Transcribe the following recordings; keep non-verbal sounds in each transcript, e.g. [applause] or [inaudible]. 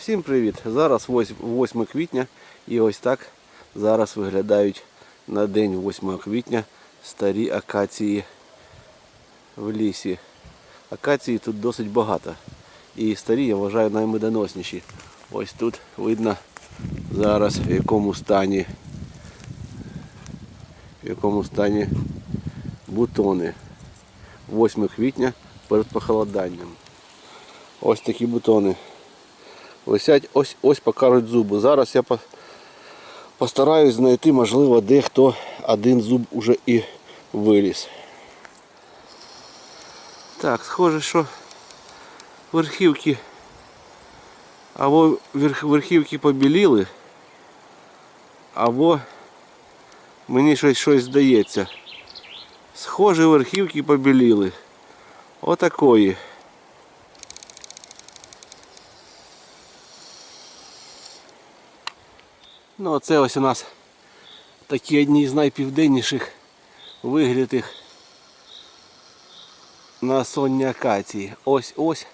Всім привіт! Зараз 8 квітня і ось так зараз виглядають на день 8 квітня старі акації в лісі. Акації тут досить багато. І старі, я вважаю, наймедоносніші. Ось тут видно зараз в якому стані в якому стані бутони. 8 квітня перед похолоданням. Ось такі бутони. Висять, ось ось покажуть зуби. Зараз я постараюсь знайти, можливо, де хто один зуб уже і виліз. Так, схоже, що верхівки або верхівки побіліли, або мені щось щось здається. Схоже, верхівки побіліли. Отакої. Ну, оце ось у нас такі одні з найпівденніших виглядих на сонні акації. Ось ось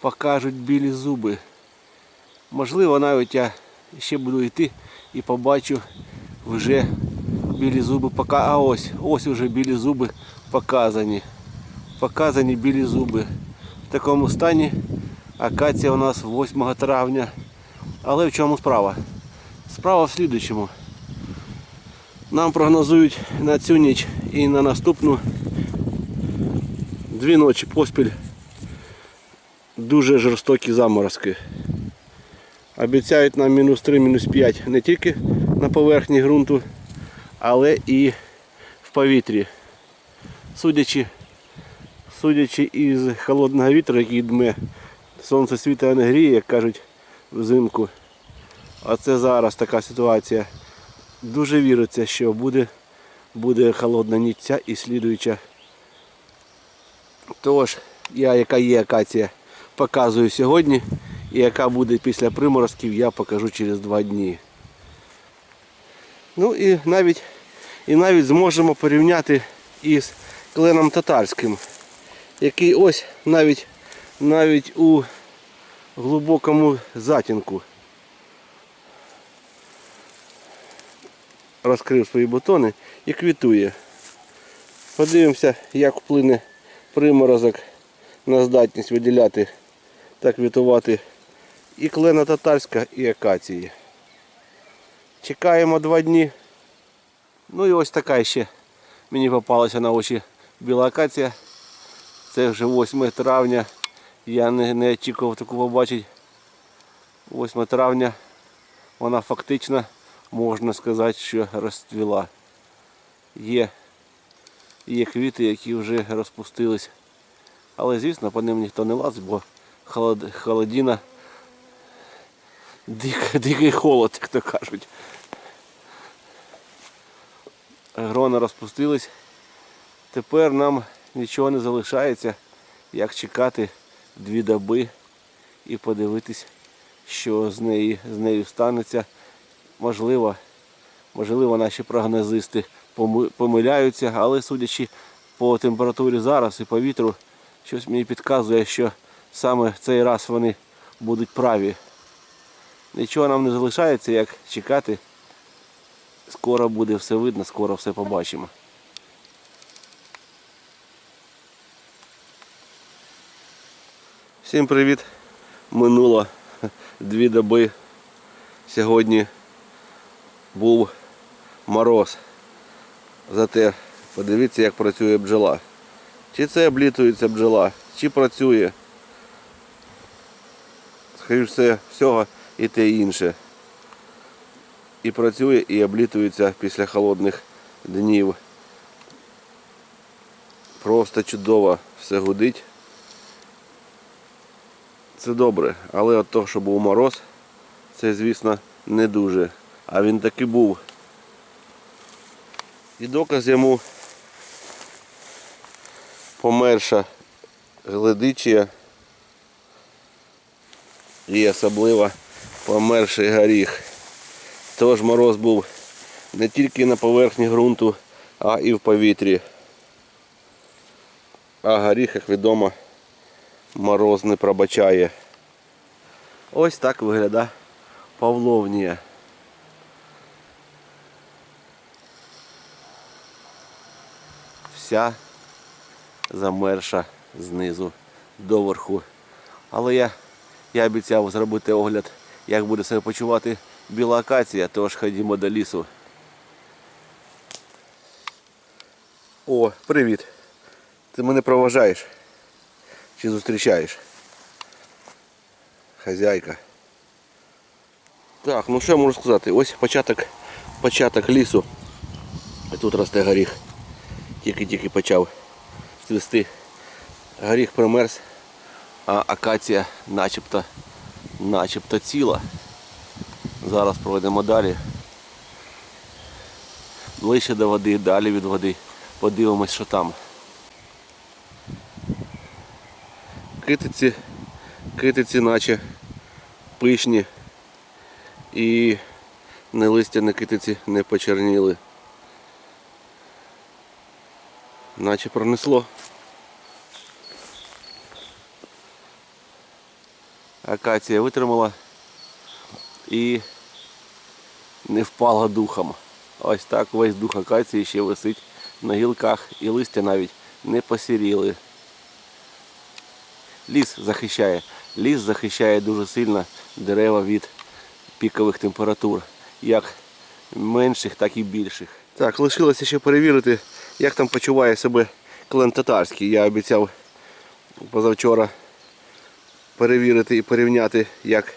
покажуть білі зуби. Можливо, навіть я ще буду йти і побачу вже білі зуби. А ось, ось уже білі зуби показані. Показані білі зуби. В такому стані акація у нас 8 травня. Але в чому справа? Справа в слідучому. Нам прогнозують на цю ніч і на наступну дві ночі поспіль дуже жорстокі заморозки. Обіцяють нам мінус 3, мінус 5 не тільки на поверхні ґрунту, але і в повітрі. Судячи, судячи із холодного вітру, який дме, сонце світа не гріє, як кажуть взимку. А це зараз така ситуація. Дуже віриться, що буде, буде холодна нічця і слідуюча. Тож, я яка є акація, показую сьогодні. І яка буде після приморозків, я покажу через два дні. Ну і навіть, і навіть зможемо порівняти із кленом татарським, який ось навіть, навіть у глибокому затінку розкрив свої бутони і квітує. Подивимося, як вплине приморозок на здатність виділяти та квітувати і клена татарська, і акації. Чекаємо два дні. Ну і ось така ще мені попалася на очі біла акація. Це вже 8 травня. Я не, не очікував таку побачити. 8 травня вона фактично, можна сказати, що розцвіла. Є, є квіти, які вже розпустились. Але звісно по ним ніхто не лазить, бо холод, холодіна, дик, дикий холод, як то кажуть. Грона розпустились. Тепер нам нічого не залишається, як чекати дві доби і подивитись, що з нею, з нею станеться. Можливо, можливо, наші прогнозисти помиляються, але судячи по температурі зараз і по вітру, щось мені підказує, що саме цей раз вони будуть праві. Нічого нам не залишається, як чекати. Скоро буде все видно, скоро все побачимо. Всім привіт! Минуло дві доби. Сьогодні був мороз. Зате подивіться, як працює бджола. Чи це облітується бджола, чи працює. Скоріше все, всього і те інше. І працює, і облітується після холодних днів. Просто чудово все гудить. Це добре, але от того, що був мороз, це, звісно, не дуже. А він таки був. І доказ йому померша гледичія і особливо померший горіх. Тож мороз був не тільки на поверхні ґрунту, а і в повітрі. А горіх, як відомо, мороз не пробачає. Ось так виглядає Павловнія. Вся замерша знизу до верху. Але я, я обіцяв зробити огляд, як буде себе почувати біла акація, тож ходімо до лісу. О, привіт. Ти мене проважаєш? Чи зустрічаєш? Хазяйка. Так, ну що я можу сказати? Ось початок, початок лісу. І тут росте горіх. Тільки-тільки почав цвісти. Горіх промерз, а акація начебто, начебто ціла. Зараз пройдемо далі. Ближче до води, далі від води. Подивимось, що там. Китиці, китиці наче пишні і не листя на китиці не почерніли. Наче пронесло. Акація витримала і не впала духом. Ось так весь дух акації ще висить на гілках і листя навіть не посіріли. Ліс захищає. Ліс захищає дуже сильно дерева від пікових температур, як менших, так і більших. Так, лишилося ще перевірити, як там почуває себе клен татарський. Я обіцяв позавчора перевірити і порівняти, як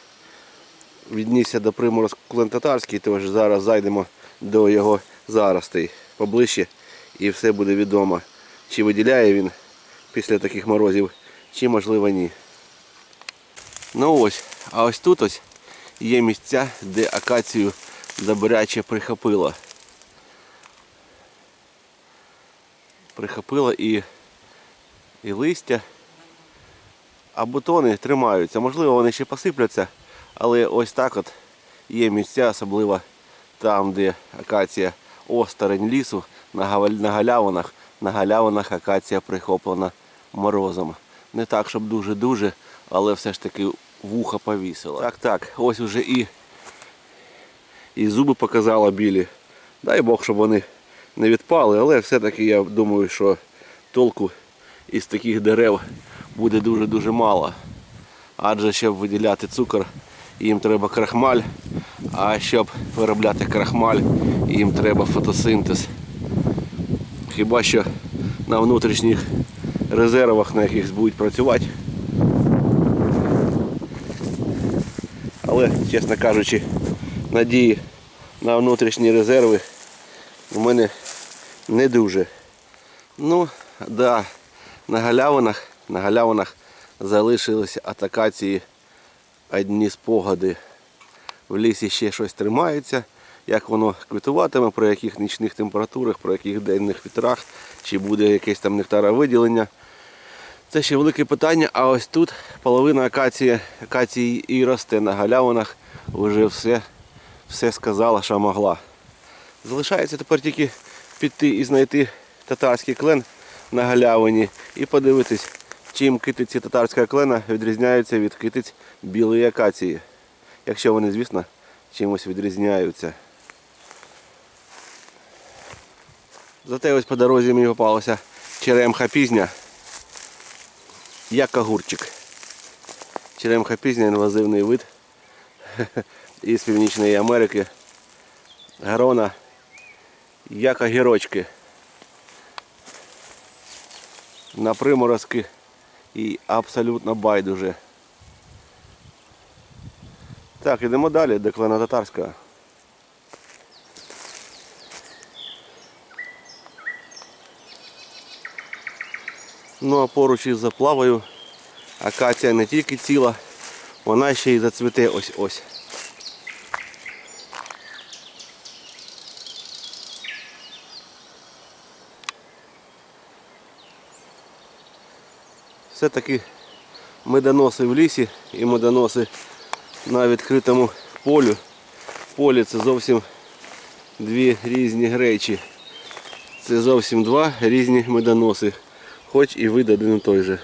віднісся до приморозку клен татарський, тож зараз зайдемо до його заростей поближче і все буде відомо, чи виділяє він після таких морозів, чи можливо ні. Ну ось, а ось тут ось є місця, де акацію добряче прихопило. Прихопило і, і листя, а бутони тримаються. Можливо, вони ще посипляться, але ось так от є місця, особливо там, де акація осторонь лісу, на галявинах, на галявинах акація прихоплена морозом. Не так, щоб дуже-дуже, але все ж таки вуха повісила. Так, так, ось уже і, і зуби показала білі. Дай Бог, щоб вони не відпали, але все-таки я думаю, що толку із таких дерев буде дуже-дуже мало. Адже щоб виділяти цукор, їм треба крахмаль, а щоб виробляти крахмаль, їм треба фотосинтез. Хіба що на внутрішніх резервах, на яких будуть працювати. Але, чесно кажучи, надії на внутрішні резерви у мене не дуже. Ну, да, на галявинах, на галявинах залишилися атакації одні спогади. В лісі ще щось тримається, як воно квітуватиме, при яких нічних температурах, при яких денних вітрах, чи буде якесь там нектаровиділення. Це ще велике питання, а ось тут половина акації, акації і росте на галявинах, вже все, все сказала, що могла. Залишається тепер тільки піти і знайти татарський клен на галявині і подивитись, чим китиці татарського клена відрізняються від китиць білої акації. Якщо вони, звісно, чимось відрізняються. Зате ось по дорозі мені попалася черемха пізня, як огурчик. Черемха пізня інвазивний вид [laughs] із Північної Америки. Грона як огірочки. На приморозки і абсолютно байдуже. Так, ідемо далі до клена татарського. Ну а поруч із заплавою акація не тільки ціла, вона ще й зацвіте ось ось. Все-таки медоноси в лісі і медоноси на відкритому полю. Полі це зовсім дві різні речі. Це зовсім два різні медоноси, хоч і вид один і той же.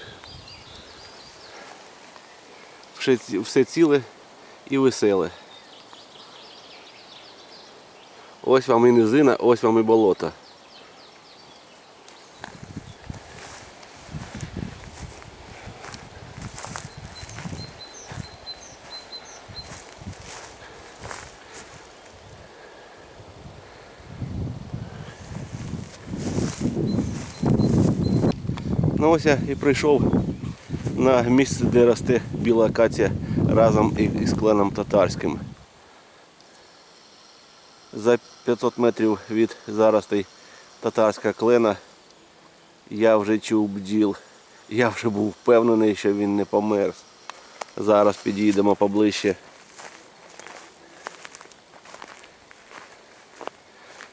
Все, ціле, і веселе. Ось вам і низина, ось вам і болото. Ну ось я і прийшов на місце, де росте біла акація разом із кленом татарським. За 500 метрів від заростей татарська клена я вже чув бджіл. Я вже був впевнений, що він не померз. Зараз підійдемо поближче.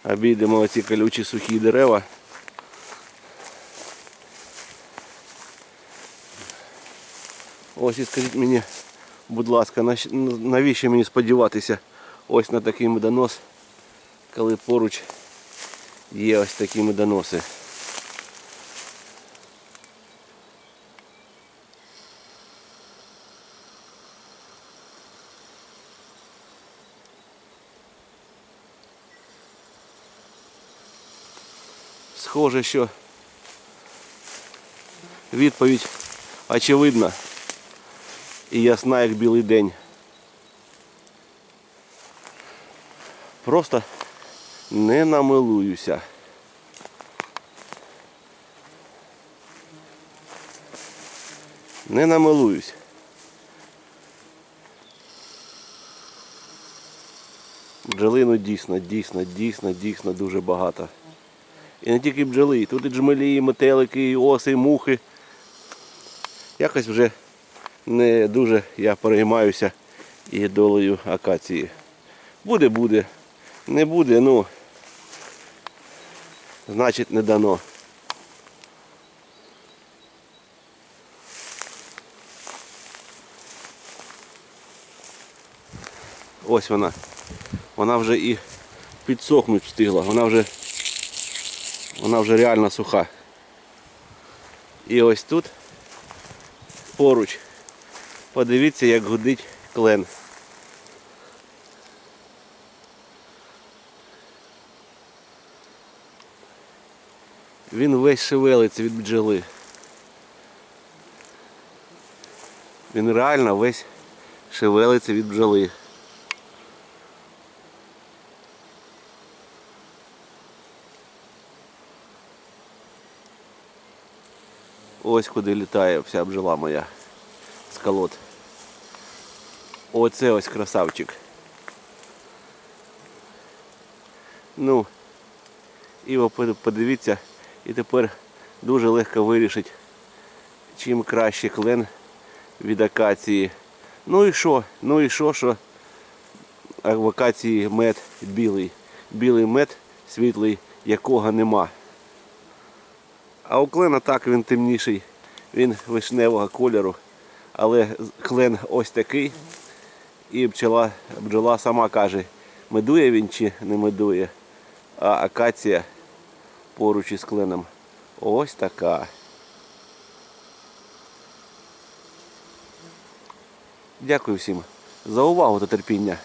Обійдемо оці колючі сухі дерева. Ось і скажіть мені, будь ласка, навіщо мені сподіватися ось на такий медонос, коли поруч є ось такі медоноси. Схоже, що відповідь очевидна і ясна, як білий день. Просто не намилуюся. Не намилуюсь. Бджолину дійсно, дійсно, дійсно, дійсно дуже багато. І не тільки бджоли, тут і джмелі, і метелики, і оси, і мухи. Якось вже не дуже я переймаюся і долею акації. Буде, буде. Не буде, ну значить не дано. Ось вона. Вона вже і підсохнуть встигла. Вона вже вона вже реально суха. І ось тут поруч. Подивіться, як гудить клен. Він весь шевелиться від бджоли. Він реально весь шевелиться від бджоли. Ось куди літає вся бджола моя з колод. Оце ось красавчик. Ну, і подивіться, і тепер дуже легко вирішить, чим краще клен від акації. Ну і що? Ну і що, що в акації мед білий. Білий мед світлий, якого нема. А у клена так він темніший, він вишневого кольору, але клен ось такий. І бджола, бджола сама каже, медує він чи не медує. А акація поруч із клином ось така. Дякую всім за увагу та терпіння.